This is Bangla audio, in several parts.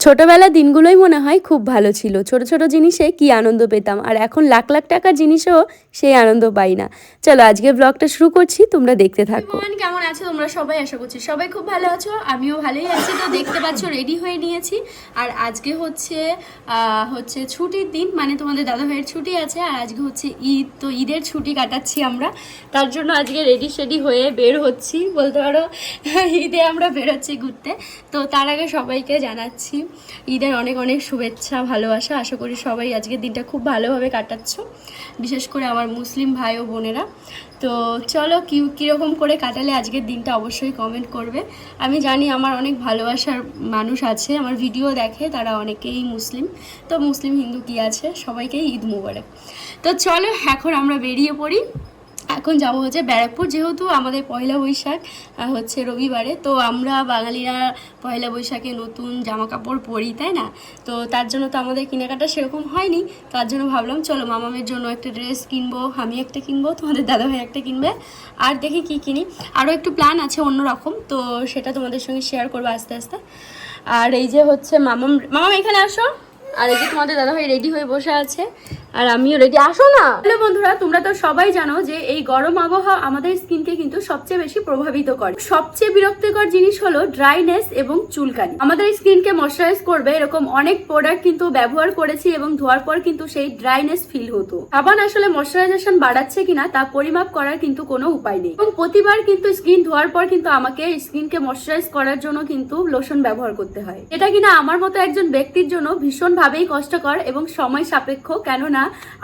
ছোটবেলার দিনগুলোই মনে হয় খুব ভালো ছিল। ছোট ছোট জিনিসে কি আনন্দ পেতাম? আর এখন লাখ লাখ টাকার জিনিসেও সেই আনন্দ পাই না। চলো আজকে ব্লগটা শুরু করছি, তোমরা দেখতে থাকো। কেমন আছো? তোমরা সবাই আশা করছি সবাই খুব ভালো আছো। আমিও ভালোই আছি। তো দেখতে পাচ্ছ রেডি হয়ে নিয়েছি। আর আজকে হচ্ছে হচ্ছে ছুটির দিন। মানে তোমাদের দাদা ভাইয়ের ছুটি আছে। আর আজকে হচ্ছে ঈদ। তো ঈদের ছুটি কাটাচ্ছি আমরা। তার জন্য আজকে রেডি শেডি হয়ে বের হচ্ছি। বলতে পারো, ঈদে আমরা বেরোচ্ছি ঘুরতে। তো তার আগে সবাইকে জানাচ্ছি ঈদের অনেক অনেক শুভেচ্ছা, ভালোবাসা। আশা করি সবাই আজকের দিনটা খুব ভালোভাবে কাটাচ্ছ, বিশেষ করে আমার মুসলিম ভাই ও বোনেরা। তো চলো কি, কীরকম করে কাটালে আজকের দিনটা অবশ্যই কমেন্ট করবে। আমি জানি আমার অনেক ভালোবাসার মানুষ আছে, আমার ভিডিও দেখে তারা অনেকেই মুসলিম। তো মুসলিম, হিন্দু কি আছে? সবাইকেই ঈদ মুবারক। তো চলো, এখন আমরা বেরিয়ে পড়ি। এখন যাব হচ্ছে ব্যারাকপুর, যেহেতু আমাদের পয়লা বৈশাখ হচ্ছে রবিবারে। তো আমরা বাঙালিরা পয়লা বৈশাখে নতুন জামা কাপড় পরি, তাই না? তো তার জন্য তো আমাদের কেনাকাটা সেরকম হয়নি। তার জন্য ভাবলাম, চলো মামামের জন্য একটা ড্রেস কিনবো, আমি একটা কিনবো, তোমাদের দাদাভাই একটা কিনবে। আর দেখি কি কিনি। আরও একটু প্ল্যান আছে অন্যরকম, তো সেটা তোমাদের সঙ্গে শেয়ার করব আস্তে আস্তে। আর এই যে হচ্ছে মামাম মামাম এখানে আসো। আর এই যে তোমাদের দাদাভাই রেডি হয়ে বসে আছে। আর আমিও রেডি আসো না। হ্যালো বন্ধুরা, তোমরা তো সবাই জানো যে এই গরম আবহাওয়া আমাদের স্কিনকে কিন্তু সবচেয়ে বেশি প্রভাবিত করে। সবচেয়ে বিরক্তিকর জিনিস হলো ড্রাইনেস এবং চুলকানি। আমাদের স্কিনকে ময়শ্চারাইজ করবে, এরকম অনেক প্রোডাক্ট কিন্তু ব্যবহার করেছি এবং ধোয়ার পর কিন্তু সেই ড্রাইনেস ফিল হতো। সাবান আসলে ময়শ্চারাইজেশন বাড়াচ্ছে কিনা তা পরিমাপ করার কিন্তু কোনো উপায় নেই। এবং প্রতিবার কিন্তু স্কিন ধোয়ার পর কিন্তু আমাকে স্কিনকে ময়শ্চারাইজ করার জন্য কিন্তু লোশন ব্যবহার করতে হয়। এটা কিনা আমার মতো একজন ব্যক্তির জন্য ভীষণভাবেই কষ্টকর এবং সময় সাপেক্ষ, কেননা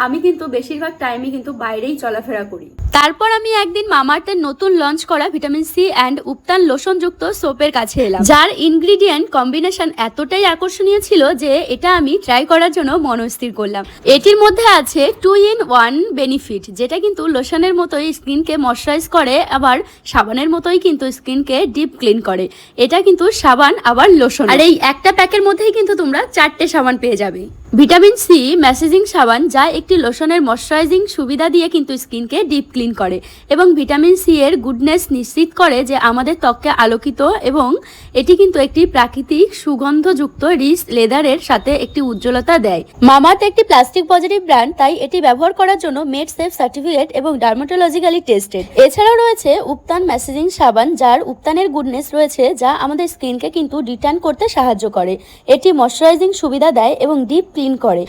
আমি কিন্তু বেশিরভাগ টাইমে কিন্তু বাইরেই চলাফেরা করি। তারপর আমি একদিন মামার্থের নতুন লঞ্চ করা ভিটামিন সি অ্যান্ড উপতান লোশনযুক্ত সোপের কাছে এলাম। যার ইনগ্রিডিয়েন্ট কম্বিনেশন এতটাই আকর্ষণীয় ছিল যে এটা আমি ট্রাই করার জন্য মনস্থির করলাম। এটির মধ্যে আছে টু ইন ওয়ান বেনিফিট যেটা কিন্তু লোশনের মতোই স্কিনকে ময়শ্চারাইজ করে, আবার সাবানের মতোই কিন্তু স্কিনকে ডিপ ক্লিন করে। এটা কিন্তু সাবান, আবার লোশন। আর এই একটা প্যাকের মধ্যেই কিন্তু তোমরা চারটে সাবান পেয়ে যাবে। ভিটামিন সি ম্যাসেজিং সাবান যা একটি লোশনের ময়শ্চারাইজিং সুবিধা দিয়ে কিন্তু স্কিনকে ডিপ ক্লিন করে এবং ভিটামিন সি এর গুডনেস নিশ্চিত করে যে আমাদের ত্বককে আলোকিত এবং এটি কিন্তু একটি প্রাকৃতিক সুগন্ধযুক্ত রিস লেদারের সাথে একটি উজ্জ্বলতা দেয়। মামার্থ একটি প্লাস্টিক পজিটিভ ব্র্যান্ড তাই এটি ব্যবহার করার জন্য মেড সেফ সার্টিফিকেট এবং ডার্মাটোলজিক্যালি টেস্টেড এছাড়াও রয়েছে উপতান ম্যাসেজিং সাবান, যার উপতানের গুডনেস রয়েছে যা আমাদের স্কিনকে কিন্তু রিটার্ন করতে সাহায্য করে। এটি ময়শ্চারাইজিং সুবিধা দেয় এবং ডিপ ক্লিন করে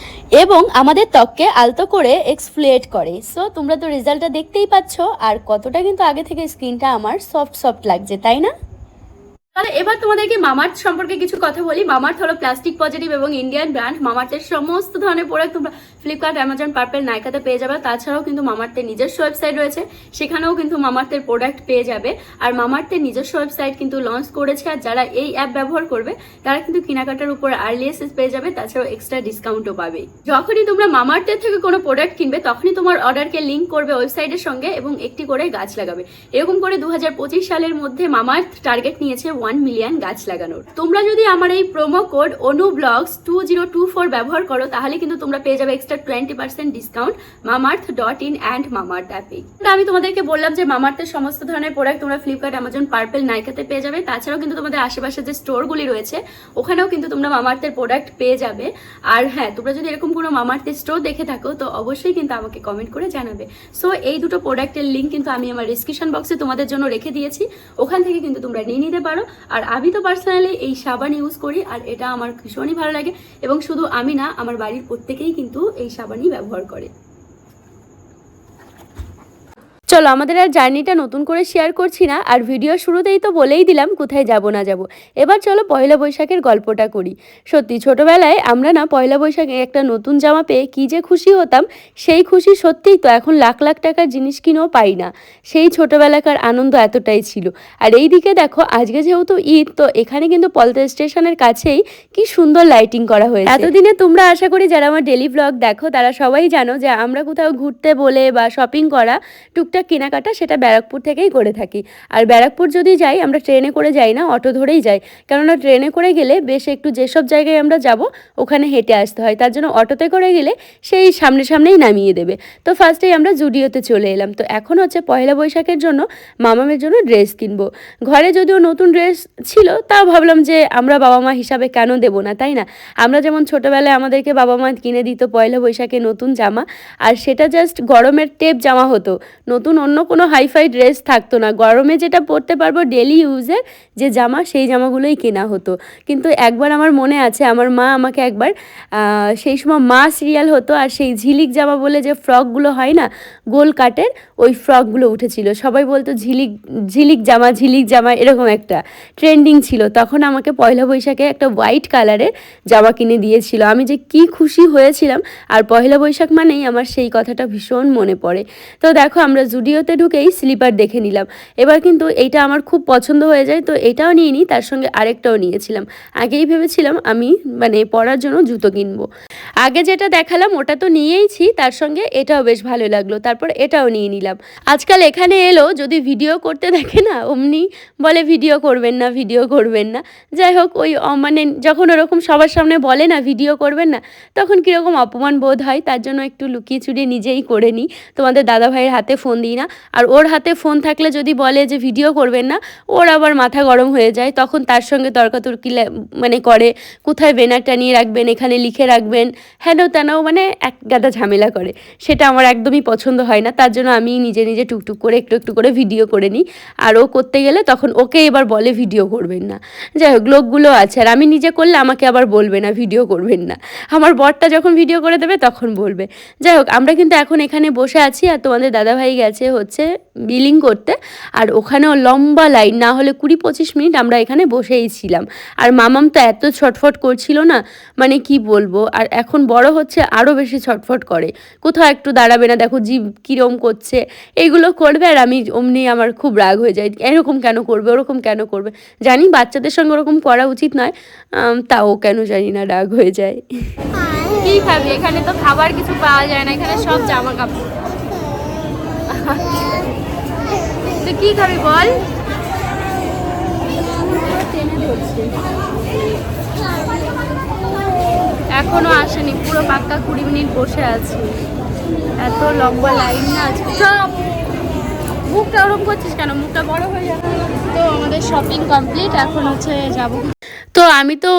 এবং আমাদের ত্বককে আলতো করে এক্সফ্লিয়েট করে। সো তোমরা তো রেজাল্টটা দেখতেই পাচ্ছ, আর কতটা কিন্তু আগে থেকে স্কিনটা আমার সফট সফট লাগছে, তাই না? তাহলে এবার তোমাদেরকে মামার্থ সম্পর্কে কিছু কথা বলি। মামার্থ হলো প্লাস্টিক পজিটিভ এবং ইন্ডিয়ান ব্র্যান্ড মামার্থের সমস্ত ধরনের প্রোডাক্ট তোমরা ফ্লিপকার্ট অ্যামাজন পার্পেল নাইকাতে পেয়ে যাবে। তাছাড়াও কিন্তু মামার্থের নিজস্ব ওয়েবসাইট রয়েছে। সেখানেও কিন্তু মামার্থের প্রোডাক্ট পেয়ে যাবে। আর মামার্থের নিজস্ব ওয়েবসাইট কিন্তু লঞ্চ করেছে। আর যারা এই অ্যাপ ব্যবহার করবে, তারা কিন্তু কেনাকাটার উপর আর্লি পেয়ে যাবে। তাছাড়াও এক্সট্রা ডিসকাউন্টও পাবে। যখনই তোমরা মামার্থের থেকে কোনো প্রোডাক্ট কিনবে, তখনই তোমার অর্ডারকে লিঙ্ক করবে ওয়েবসাইটের সঙ্গে এবং একটি করে গাছ লাগাবে। এরকম করে দু হাজার পঁচিশ সালের মধ্যে মামার্থ টার্গেট নিয়েছে ওয়ান মিলিয়ন গাছ লাগানোর। তোমরা যদি আমার এই promo code Anu blogs two zero two four ব্যবহার করো, তাহলে কিন্তু তোমরা পেয়ে যাবে extra twenty percent discount Mamaearth dot in and Mamaearth অ্যাপে আমি তোমাদেরকে বললাম যে মামার্থের সমস্ত ধরনের প্রোডাক্ট তোমরা ফ্লিপকার্ট অ্যামাজন পার্পেল নাইকাতে পেয়ে যাবে। তাছাড়াও কিন্তু তোমাদের আশেপাশে যে স্টোরগুলি রয়েছে, ওখানেও কিন্তু তোমরা মামার্থের প্রোডাক্ট পেয়ে যাবে। আর হ্যাঁ তোমরা যদি এরকম কোনো মামার্থের স্টোর দেখে থাকো, তো অবশ্যই কিন্তু আমাকে কমেন্ট করে জানাবে। সো এই দুটো প্রোডাক্টের লিঙ্ক কিন্তু আমি আমার ডিসক্রিপশন বক্সে তোমাদের জন্য রেখে দিয়েছি। ওখান থেকে কিন্তু তোমরা নিয়ে নিতে পারো। আর আমি তো পার্সোনালি এই সাবান ইউজ করি আর এটা আমার ভীষণই ভালো লাগে এবং শুধু আমি না, আমার বাড়ির প্রত্যেকেই কিন্তু এই সাবানই ব্যবহার করে। চলো, আমাদের আর জার্নিটা নতুন করে শেয়ার করছি না। আর ভিডিও শুরুতেই তো বলেই দিলাম কোথায় যাব না যাব। এবার চলো পয়লা বৈশাখের গল্পটা করি। সত্যি, ছোটবেলায় আমরা না পয়লা বৈশাখে একটা নতুন জামা পেয়ে কী যে খুশি হতাম, সেই খুশি সত্যিই তো এখন লাখ লাখ টাকার জিনিস কিনেও পাই না। সেই ছোটবেলাকার আনন্দ এতটাই ছিল। আর এই দিকে দেখো, আজকে যেহেতু ঈদ, তো এখানে কিন্তু পলতা স্টেশনের কাছেই কি সুন্দর লাইটিং করা হয়েছে। এতদিনে তোমরা আশা করি যারা আমার ডেলি ব্লগ দেখো, তারা সবাই জানো যে আমরা কোথাও ঘুরতে বলে বা শপিং করা টুকটাক কেনাকাটা সেটা ব্যারাকপুর থেকেই করে থাকি। আর ব্যারাকপুর যদি যাই, আমরা ট্রেনে করে যাই না, অটো ধরেই যাই। কেননা ট্রেনে করে গেলে বেশ একটু যেসব জায়গায় আমরা যাব, ওখানে হেঁটে আসতে হয়। তার জন্য অটোতে করে গেলে সেই সামনে সামনেই নামিয়ে দেবে। তো ফার্স্টেই আমরা জুডিওতে চলে এলাম। তো এখন হচ্ছে পয়লা বৈশাখের জন্য মামামের জন্য ড্রেস কিনবো। ঘরে যদিও নতুন ড্রেস ছিল, তাও ভাবলাম যে আমরা বাবা মা হিসাবে কেন দেবো না, তাই না? আমরা যেমন ছোটোবেলায় আমাদেরকে বাবা মা কিনে দিত পয়লা বৈশাখে নতুন জামা, আর সেটা জাস্ট গরমের টেপ জামা হতো। নতুন অন্য কোনো হাইফাই ড্রেস থাকতো না। গরমে যেটা পরতে পারব ডেলি ইউজের যে জামা, সেই জামাগুলোই কেনা হতো। কিন্তু একবার আমার মনে আছে, আমার মা আমাকে একবার সেই সময় মা সিরিয়াল হতো আর সেই ঝিলিক জামা বলে যে ফ্রকগুলো হয় না গোল কাটের ওই ফ্রকগুলো উঠেছিল। সবাই বলতো ঝিলিক ঝিলিক জামা ঝিলিক জামা, এরকম একটা ট্রেন্ডিং ছিল। তখন আমাকে পয়লা বৈশাখে একটা হোয়াইট কালারের জামা কিনে দিয়েছিল। আমি যে কি খুশি হয়েছিলাম। আর পয়লা বৈশাখ মানেই আমার সেই কথাটা ভীষণ মনে পড়ে। তো দেখো আমরা জুডিওতে ঢুকেই স্লিপার দেখে নিলাম। এবার কিন্তু এইটা আমার খুব পছন্দ হয়ে যায়, তো এটাও নিয়ে নিই, তার সঙ্গে আরেকটাও নিয়েছিলাম। আগেই ভেবেছিলাম আমি মানে পরার জন্য জুতো কিনবো। আগে যেটা দেখালাম ওটা তো নিয়েইছি, তার সঙ্গে এটাও বেশ ভালো লাগল, তারপর এটাও নিয়ে নিলাম। আজকাল এখানে এলো, যদি ভিডিও করতে দেখে না, অমনি বলে ভিডিও করবেন না, ভিডিও করবেন না। যাই হোক, ওই মানে যখন ওরকম সবার সামনে বলে না, ভিডিও করবেন না, তখন কীরকম অপমান বোধ হয়, তার জন্য একটু লুকিয়ে চুরিয়ে নিজেই করে নিই। তোমাদের দাদা ভাইয়ের হাতে ফোন না আর ওর হাতে ফোন থাকলে যদি বলে যে ভিডিও করবেন না, ওর আবার মাথা গরম হয়ে যায়। তখন তার সঙ্গে তর্কাতর্কি মানে করে, কোথায় ব্যানার টানিয়ে রাখবেন, এখানে লিখে রাখবেন, হেন তেন মানে এক গাদা ঝামেলা করে। সেটা আমার একদমই পছন্দ হয় না, তার জন্য আমি নিজে নিজে টুকটুক করে, একটু একটু করে ভিডিও করে নিই। আর ও করতে গেলে তখন ওকে এবার বলে ভিডিও করবেন না। যাই হোক, লোকগুলো আছে। আর আমি নিজে করলে আমাকে আবার বলবে না ভিডিও করবেন না। আমার বরটা যখন ভিডিও করে দেবে, তখন বলবে। যাই হোক, আমরা কিন্তু এখন এখানে বসে আছি আর তোমাদের দাদাভাই গেছে। হচ্ছে বিলিং করতে। আর ওখানেও লম্বা লাইন না হলে কুড়ি পঁচিশ মিনিট আমরা এখানে বসেই ছিলাম। আর মামাম তো এত ছটফট করছিল না মানে কি বলব? আর এখন বড় হচ্ছে আরও বেশি ছটফট করে। কোথাও একটু দাঁড়াবে না, দেখো জীব কীরম করছে। এইগুলো করবে আর আমি অমনি আমার খুব রাগ হয়ে যায়, এরকম কেন করবে, ওরকম কেন করবে? জানি বাচ্চাদের সঙ্গে ওরকম করা উচিত নয় তাও কেন জানি না রাগ হয়ে যায়। কি খাবি? এখানে তো খাবার কিছু পাওয়া যায় না, এখানে সব জামা কাপড় তো কি খাবি বল? এখনও আসেনি, পুরো পাক্কা কুড়ি মিনিট বসে আছি। এত লম্বা লাইন না আজকে। সব মুখটা ওরকম করছিস কেন? মুখটা বড় হয়ে যাবে। তো আমাদের শপিং কমপ্লিট এখন হচ্ছে যাব। তো আমি তো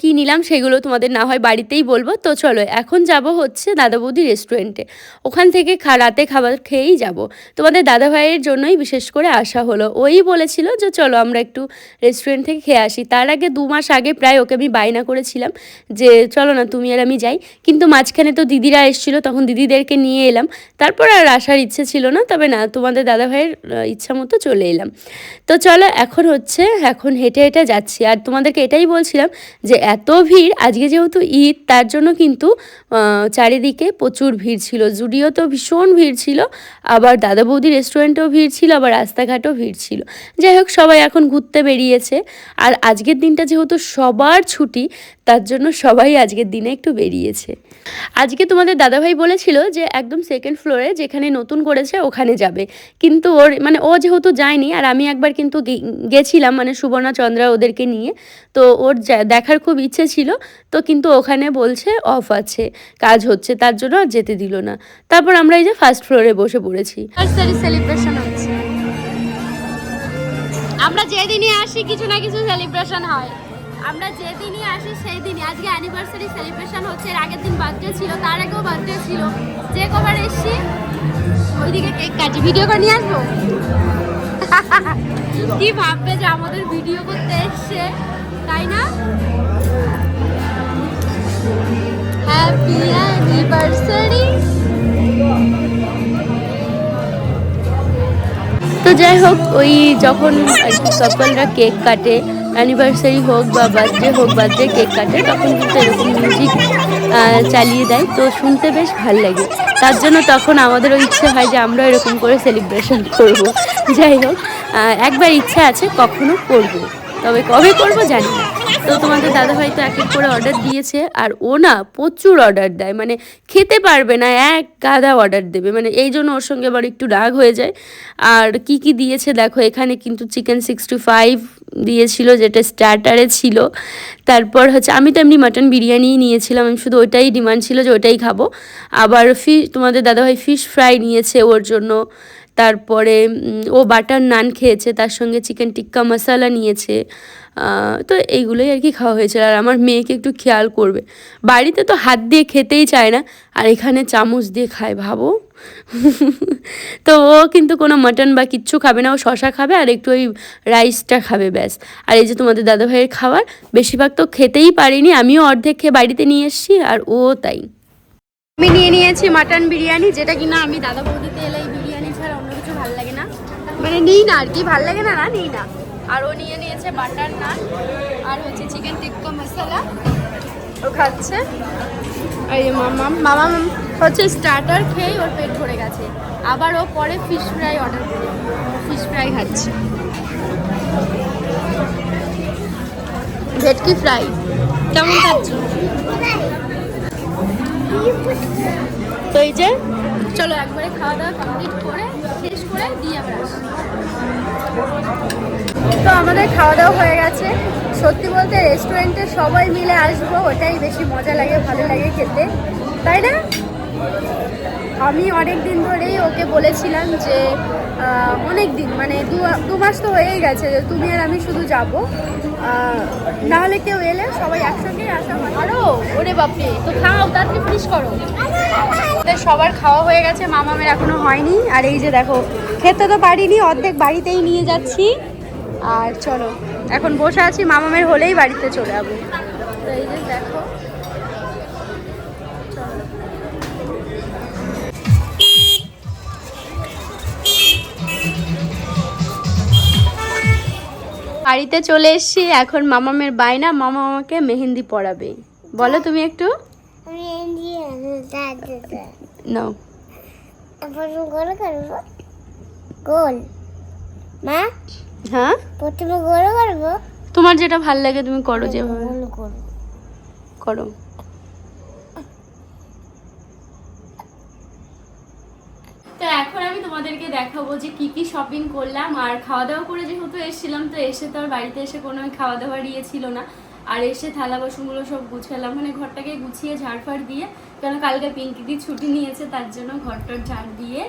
কি নিলাম সেগুলো তোমাদের না হয় বাড়িতেই বলব। তো চলো, এখন যাব হচ্ছে দাদা বৌদি রেস্টুরেন্টে ওখান থেকে রাতে খাবার খেয়েই যাব। তোমাদের দাদা ভাইয়ের জন্যই বিশেষ করে আসা হলো। ওই বলেছিল যে চলো আমরা একটু রেস্টুরেন্ট থেকে খেয়ে আসি। তার আগে দু মাস আগে প্রায় ওকে আমি বায়না করেছিলাম যে চলো না, তুমি আর আমি যাই। কিন্তু মাঝখানে তো দিদিরা এসেছিল, তখন দিদিদেরকে নিয়ে এলাম। তারপর আর আসার ইচ্ছে ছিল না, তবে না, তোমাদের দাদা ভাইয়ের ইচ্ছা মতো চলে এলাম। তো চলো, এখন হচ্ছে, এখন হেঁটে হেঁটে যাচ্ছি। আর তোমাদেরকে এটাই বলছিলাম যে এত ভিড়, আজকে যেহেতু ঈদ, তার জন্য কিন্তু চারিদিকে প্রচুর ভিড় ছিল। জুডিওতেও ভীষণ ভিড় ছিল, আবার দাদা বৌদি রেস্টুরেন্টেও ভিড় ছিল, আবার রাস্তাঘাটও ভিড় ছিল। যাই হোক, সবাই এখন ঘুরতে বেরিয়েছে। আর আজকের দিনটা যেহেতু সবার ছুটি, তার জন্য সবাই আজকের দিনে একটু বেরিয়েছে। আজকে তোমাদের দাদাভাই বলেছিল যে একদম সেকেন্ড ফ্লোরে যেখানে নতুন করেছে, ওখানে যাবে। কিন্তু ওর মানে ও যেহেতু যায়নি, আর আমি একবার কিন্তু গেছিলাম মানে সুবর্ণা, চন্দ্রা ওদেরকে নিয়ে, তো ওর দেখার খুব ইচ্ছে ছিল, তো কিন্তু ওখানে বলছে অফ আছে, কাজ হচ্ছে তার জন্য আর যেতে দিল না। তারপর আমরা এই যে ফার্স্ট ফ্লোরে বসে পড়েছি। হচ্ছে। আমরা যেদিনই আসি, কিছু না কিছু সেলিব্রেশন হয়। আমরা যেদিনই আসি সেই দিনই আজকে অ্যানিভার্সারি সেলিব্রেশন হচ্ছে, এর আগের দিন বার্থডে ছিল, তার আগেও বার্থডে ছিল। যে কবার এসছি, ওইদিকে কেক কাটি ভিডিও করে নিয়ে আসব? কি ভাববে যে আমাদের ভিডিও করতে এসছে? তাই না? হ্যাপি অ্যানিভার্সারি তো যাই হোক, ওই যখন কাপলরা কেক কাটে অ্যানিভার্সারি হোক বা বার্থডে হোক বার্থডে কেক কাটে, তখন কিন্তু এরকম মিউজিক চালিয়ে দেয়। তো শুনতে বেশ ভালো লাগে। তার জন্য তখন আমাদেরও ইচ্ছে হয় যে আমরা এরকম করে সেলিব্রেশন করব। যাই হোক একবার ইচ্ছা আছে, কখনো করব। তবে কবে করব জানি না। তো তোমাদের দাদাভাই তো এক এক করে অর্ডার দিয়েছে, আর ও না প্রচুর অর্ডার দেয়। মানে খেতে পারবে না, এক গাদা অর্ডার দেবে। মানে এই জন্য ওর সঙ্গে আবার একটু রাগ হয়ে যায়। আর কি কি দিয়েছে দেখো, এখানে কিন্তু চিকেন সিক্সটি ফাইভ দিয়েছিল, যেটা স্টার্টারে ছিল। তারপর হচ্ছে, আমি তো এমনি মাটন বিরিয়ানি নিয়েছিলাম। আমি শুধু ওইটাই ডিমান্ড ছিল যে ওইটাই খাব। আবার ফি তোমাদের দাদাভাই ফিশ ফ্রাই নিয়েছে ওর জন্য। তারপরে ও বাটার নান খেয়েছে, তার সঙ্গে চিকেন টিক্কা মশালা নিয়েছে তো এইগুলোই আর কি খাওয়া হয়েছিল। আর আমার মেয়েকে একটু খেয়াল করবে। বাড়িতে তো হাত দিয়ে খেতেই চায় না, আর এখানে চামচ দিয়ে খায়, ভাবো। তো ও কিন্তু কোনো মাটন বা কিচ্ছু খাবে না, ও শশা খাবে আর একটু ওই রাইসটা খাবে, ব্যাস। আর এই যে তোমাদের দাদাভাইয়ের খাবার, বেশিরভাগ তো খেতেই পারিনি, আমিও অর্ধেক খেয়ে বাড়িতে নিয়ে এসেছি, আর ও তাই। আমি নিয়ে নিয়েছি মাটন বিরিয়ানি, যেটা কিনা আমি দাদা বৌদিতে এলে এই বিরিয়ানি ছাড়া অন্য কিছু ভালো লাগে না? মানে নিই না আর কি ভালো লাগে না না নিই না। আর ও নিয়ে নিয়েছে বাটার নান আর হচ্ছে চিকেন টিক্কা মশলা ও খাচ্ছে। আর এই মামা মামা হচ্ছে স্টার্টার খেয়ে ওর পেট ভরে গেছে। আবার ও পরে ফিশ ফ্রাই অর্ডার করে। ফিশ ফ্রাই খাচ্ছে। ভেটকি ফ্রাই কেমন খাচ্ছ? তো এই যে চলো একবারে খাওয়া দাওয়া কমপ্লিট করে, শেষ করে দিয়ে তো আমাদের খাওয়া দাওয়া হয়ে গেছে। সত্যি বলতে রেস্টুরেন্টে সবাই মিলে আসব, ওটাই বেশি মজা লাগে, ভালো লাগে খেতে। তাই না? আমি অনেক দিন ধরেই ওকে বলেছিলাম যে অনেক দিন মানে দু মাস তো হয়েই গেছে তুমি আর আমি শুধু যাব। নাহলে কেউ এলে সবাই একসঙ্গে আসা হয়। আরও? ওরে বাপরে তো খাও তাড়াতাড়ি ফিনিশ করো। সবার খাওয়া হয়ে গেছে মামামের এখনও হয়নি। আর এই যে দেখো খেতে তো পারিনি অর্ধেক বাড়িতেই নিয়ে যাচ্ছি। আর চলো এখন বসে আছি মামামের হলেই বাড়িতে চলে যাব। তো এই যে দেখো বাড়িতে চলে এসেছি এখন মামামের বায়না মামা আমাকে মেহেন্দি পড়াবে বলো তুমি একটু। মেহেন্দি দাদা নাও। গোল করব গোল। মা? হ্যাঁ? প্রথমে গোল করব তোমার যেটা ভালো লাগে তুমি করো যেভাবে। করো তো এখন আমি তোমাদেরকে দেখাবো যে কি কি শপিং করলাম। আর খাওয়া দাওয়া করে যেহেতু এসেছিলাম, তো এসে তো আর বাড়িতে এসে কোনো খাওয়া দাওয়ার ইয়ে ছিল না। আর এসে থালা বাসনগুলো সব গুছালাম। মানে ঘরটাকে গুছিয়ে ঝাড়ফাড় দিয়ে কেন কালকে পিঙ্কি পিঙ্কিদি ছুটি নিয়েছে, তার জন্য ঘরটার ঝাড় দিয়ে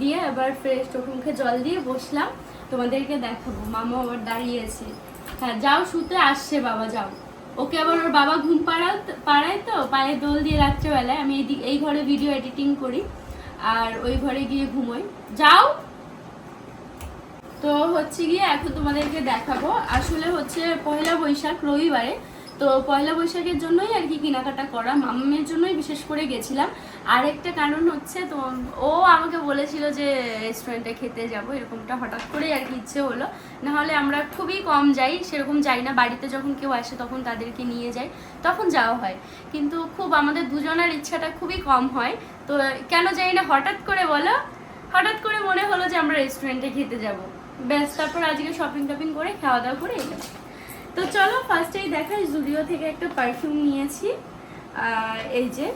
দিয়ে আবার ফ্রেশ চোখ মুখে জল দিয়ে বসলাম। তোমাদেরকে দেখাবো। মামা আবার দাঁড়িয়েছে। হ্যাঁ যাও, শুতে আসছে বাবা, যাও। ওকে আবার ওর বাবা ঘুম পাড়াও পাড়ায় তো, পায়ে দোল দিয়ে রাত্রেবেলায়। আমি এই ঘরে ভিডিও এডিটিং করি। আর ওই ঘরে গিয়ে ঘুমোই। যাও। তো হচ্ছে গিয়ে এখন তোমাদেরকে দেখাবো। আসলে হচ্ছে পয়লা বৈশাখ রবিবারে তো পয়লা বৈশাখের জন্যই আর কি কেনাকাটা করা মামামের জন্যই বিশেষ করে গেছিলাম। আর একটা কারণ হচ্ছে তো, ও আমাকে বলেছিল যে রেস্টুরেন্টে খেতে যাব, এরকমটা হঠাৎ করেই আর কি ইচ্ছে হলো। নাহলে আমরা খুবই কম যাই, সেরকম যাই না। বাড়িতে যখন কেউ আসে তখন তাদেরকে নিয়ে যাই, তখন যাওয়া হয়। কিন্তু খুব আমাদের দুজনের ইচ্ছাটা খুবই কম হয়। তো কেন জানি না, হঠাৎ করে বলো, হঠাৎ করে মনে হলো যে আমরা রেস্টুরেন্টে খেতে যাব। ব্যাস, তারপর আজকে শপিং টপিং করে খাওয়া দাওয়া করে এলাম তো চলো ফার্স্টেই দেখাই জুডিও থেকে একটা পারফিউম নিয়েছি। এই যে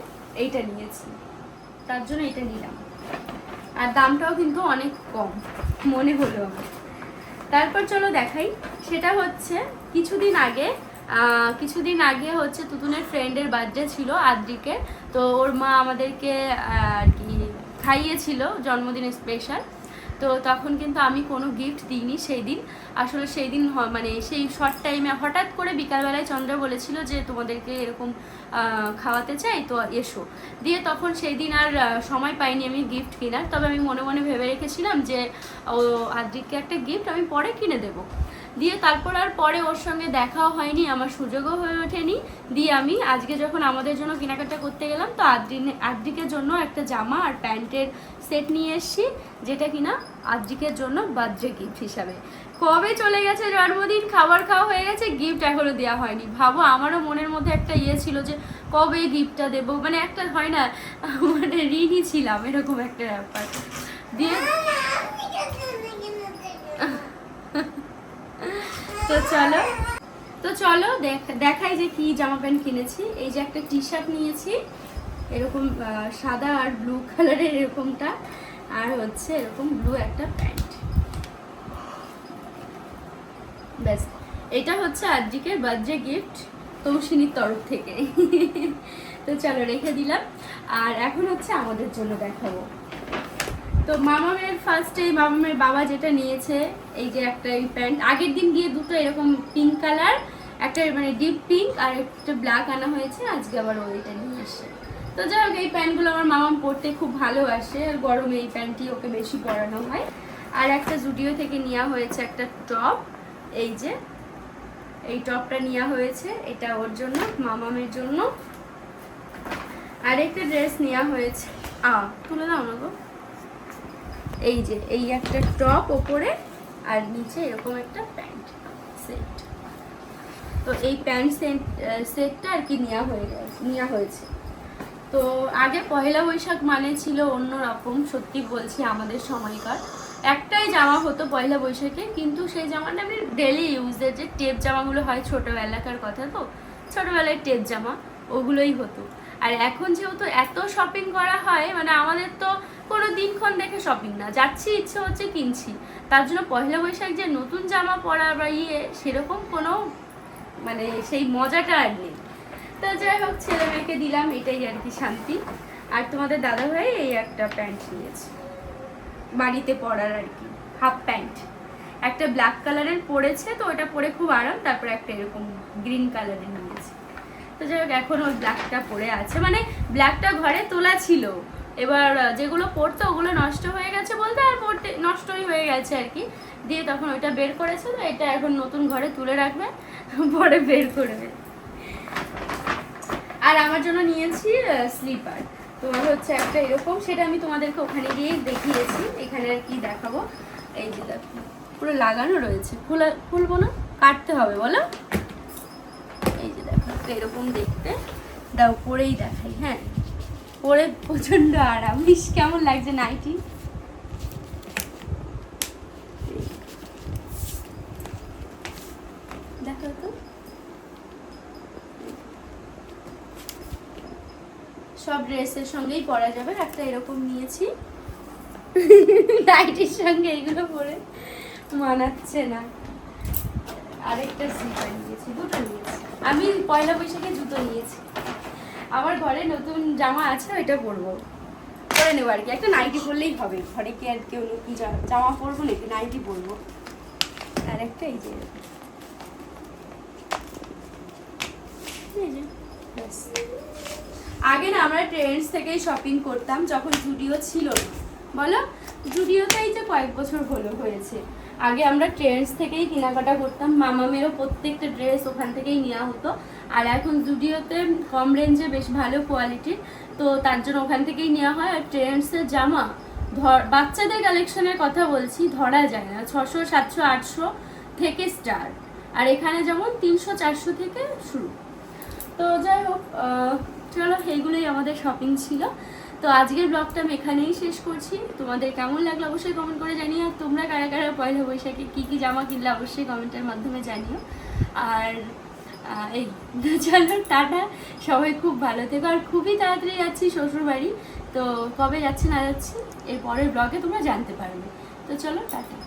এইটা নিয়েছি। তার জন্য এটা নিলাম। আর দামটাও কিন্তু অনেক কম, মনে হলো তারপর চলো দেখাই, সেটা হচ্ছে কিছুদিন আগে কিছুদিন আগে হচ্ছে তুতুনের ফ্রেন্ডের বার্থডে ছিল আদ্রিকে। তো ওর মা আমাদেরকে আর কি খাইয়েছিল, জন্মদিন স্পেশাল তো তখন কিন্তু আমি কোনো গিফট দিইনি সেই দিন আসলে সেই দিন মানে সেই শর্ট টাইমে হঠাৎ করে বিকালবেলায় চন্দ্র বলেছিল যে তোমাদেরকে এরকম খাওয়াতে চাই, তো এসো। দিয়ে তখন সেই দিন আর সময় পাইনি আমি গিফট কেনার। তবে আমি মনে মনে ভেবে রেখেছিলাম যে, ও আদ্রিককে একটা গিফট আমি পরে কিনে দেবো। দিয়ে তারপর আর পরে ওর সঙ্গে দেখাও হয়নি আমার সুযোগও হয়ে ওঠেনি। দিয়ে আমি আজকে যখন আমাদের জন্য কেনাকাটা করতে গেলাম তো আদ্রি আদ্রিকের জন্য একটা জামা আর প্যান্টের সেট নিয়ে এসেছি যেটা কিনা আদ্রিকের জন্য বার্থডে গিফট হিসাবে। কবে চলে গেছে জন্মদিন? খাবার খাওয়া হয়ে গেছে গিফট এখনও দেওয়া হয়নি। ভাবো আমারও মনের মধ্যে একটা ইয়ে ছিল যে কবে গিফটটা দেবো? মানে একটা হয় না মানে ঋণই ছিলাম এরকম একটা ব্যাপার। দিয়ে তো চলো তো চলো দেখ- দেখাই যে কি জামা প্যান্ট কিনেছি। এই যে একটা টি শার্ট নিয়েছি, এরকম সাদা আর ব্লু কালারের এরকমটা, আর হচ্ছে এরকম ব্লু একটা প্যান্ট। ব্যাস, এটা হচ্ছে আজকের বার্থডে গিফট তৌসিনীর তরফ থেকে। তো চলো রেখে দিলাম, আর এখন হচ্ছে আমাদের জন্য দেখাবো। তো মামামের ফার্স্টে মামামের বাবা যেটা নিয়েছে, এই যে একটা এই প্যান্ট আগের দিন গিয়ে দুটো এরকম পিঙ্ক কালার একটা মানে ডিপ পিঙ্ক আর একটা ব্ল্যাক আনা হয়েছে, আজকে আবার ওইটা নিয়ে এসে তো যাই হোক, এই প্যান্টগুলো আমার মামাম পরতে খুব ভালোবাসে, আর গরমে এই প্যান্টটি ওকে বেশি পরানো হয়। আর একটা জুডিও থেকে নেওয়া হয়েছে একটা টপ এই যে, এই টপটা নেওয়া হয়েছে, এটা ওর জন্য মামামের জন্য। আর একটা ড্রেস নেওয়া হয়েছে আ তুলে দাও না গো। এই যে, এই একটা টপ ওপরে আর নিচে এরকম একটা প্যান্ট সেট তো এই প্যান্ট সেট সেটটা আর কি নেওয়া হয়ে গেছে নেওয়া হয়েছে। তো আগে পয়লা বৈশাখ মানে ছিল অন্য রকম সত্যি বলছি আমাদের সময়কার। একটাই জামা হতো পয়লা বৈশাখে, কিন্তু সেই জামাটা আমি ডেলি ইউজের যে টেপ জামাগুলো হয় ছোটোবেলাকার কথা তো, ছোটোবেলায় টেপ জামা, ওগুলোই হতো। আর এখন যেহেতু এত শপিং করা হয় মানে আমাদের তো কোনো দিনক্ষণ দেখে শপিং না। যাচ্ছি, ইচ্ছে হচ্ছে কিনছি। তার জন্য পয়লা বৈশাখ যে নতুন জামা পরা বা ইয়ে সেরকম কোনো মানে সেই মজাটা আর নেই। তো যাই হোক, ছেলে মেয়েকে দিলাম, এটাই আর কি শান্তি। আর তোমাদের দাদা ভাই এই একটা প্যান্ট নিয়েছে। বাড়িতে পরার আর কি, হাফ প্যান্ট। একটা ব্ল্যাক কালারের পরেছে, তো ওটা পরে খুব আরাম, তারপর একটা এরকম গ্রিন কালারের নিয়েছে। তো যাই হোক, এখন ওর ব্ল্যাকটা পরে আছে। মানে ব্ল্যাকটা ঘরে তোলা ছিল। এবার যেগুলো পড়তো ওগুলো নষ্ট হয়ে গেছে বলতে আর পড়তে নষ্টই হয়ে গেছে আর কি। দিয়ে তখন ওইটা বের করেছে তো এটা এখন নতুন ঘরে তুলে রাখবে, পরে বের করবে। আর আমার জন্য নিয়েছি স্লিপার। তোমার হচ্ছে একটা এরকম, সেটা আমি তোমাদেরকে ওখানে গিয়ে দেখিয়েছি, এখানে আর কি দেখাবো। এই যে দেখো, পুরো লাগানো রয়েছে। খুলে খুলবো না, কাটতে হবে, বলো? এই যে দেখো এরকম দেখতে। দাও, পরেই দেখাই হ্যাঁ। পরে প্রচণ্ড আরাম। ইস, কেমন লাগছে নাইটি? দেখো তো। সব ড্রেসের সঙ্গেই পরা যাবে, একটা এরকম নিয়েছি। নাইটির সঙ্গে এইগুলো পরে মানাচ্ছে না। আরেকটা স্লিপার নিয়েছি, দুটো নিয়েছি। আমি পয়লা বৈশাখে জুতো নিয়েছি। আমার ঘরে নতুন জামা আছে, ওইটা পরবো। পরে নেব আর কি। একটা নাইটি পরলেই হবে। ঘরে কি আর কেউ নতুন জামা পরবো নাকি? নাইটি পরবো। আর একটা এই যে। আগে না আমরা ট্রেন্ডস থেকেই শপিং করতাম, যখন জুডিও ছিল বলো? জুডিওতে এই যে কয়েক বছর হলো, হয়েছে। আগে আমরা ট্রেন্ডস থেকেই কেনাকাটা করতাম। মামামেরও প্রত্যেকটা ড্রেস ওখান থেকেই নেওয়া হতো। আর এখন জুডিওতে কম রেঞ্জে বেশ ভালো কোয়ালিটির তো তার জন্য ওখান থেকেই নেওয়া হয়। আর ট্রেন্ডসের জামা, ধর, বাচ্চাদের কালেকশনের কথা বলছি, ধরা যায় না। ছশো, সাতশো, আটশো থেকে স্টার আর এখানে যেমন তিনশো, চারশো থেকে শুরু। তো যাই হোক চলো, এইগুলোই আমাদের শপিং ছিল। তো আজকের ব্লগটা আমি এখানেই শেষ করছি। তোমাদের কেমন লাগল অবশ্যই কমেন্ট করে জানিও। আর তোমরা কারা কারা পয়লা বৈশাখে কী কী জামা কিনলে অবশ্যই কমেন্টের মাধ্যমে জানিও। আর এই, চলো, টাটা। সবাই খুব ভালো থেকো। আর খুবই তাড়াতাড়ি যাচ্ছি শ্বশুরবাড়ি। তো কবে যাচ্ছি না যাচ্ছি এর পরের ব্লগে তোমরা জানতে পারবে। তো চলো, টাটা।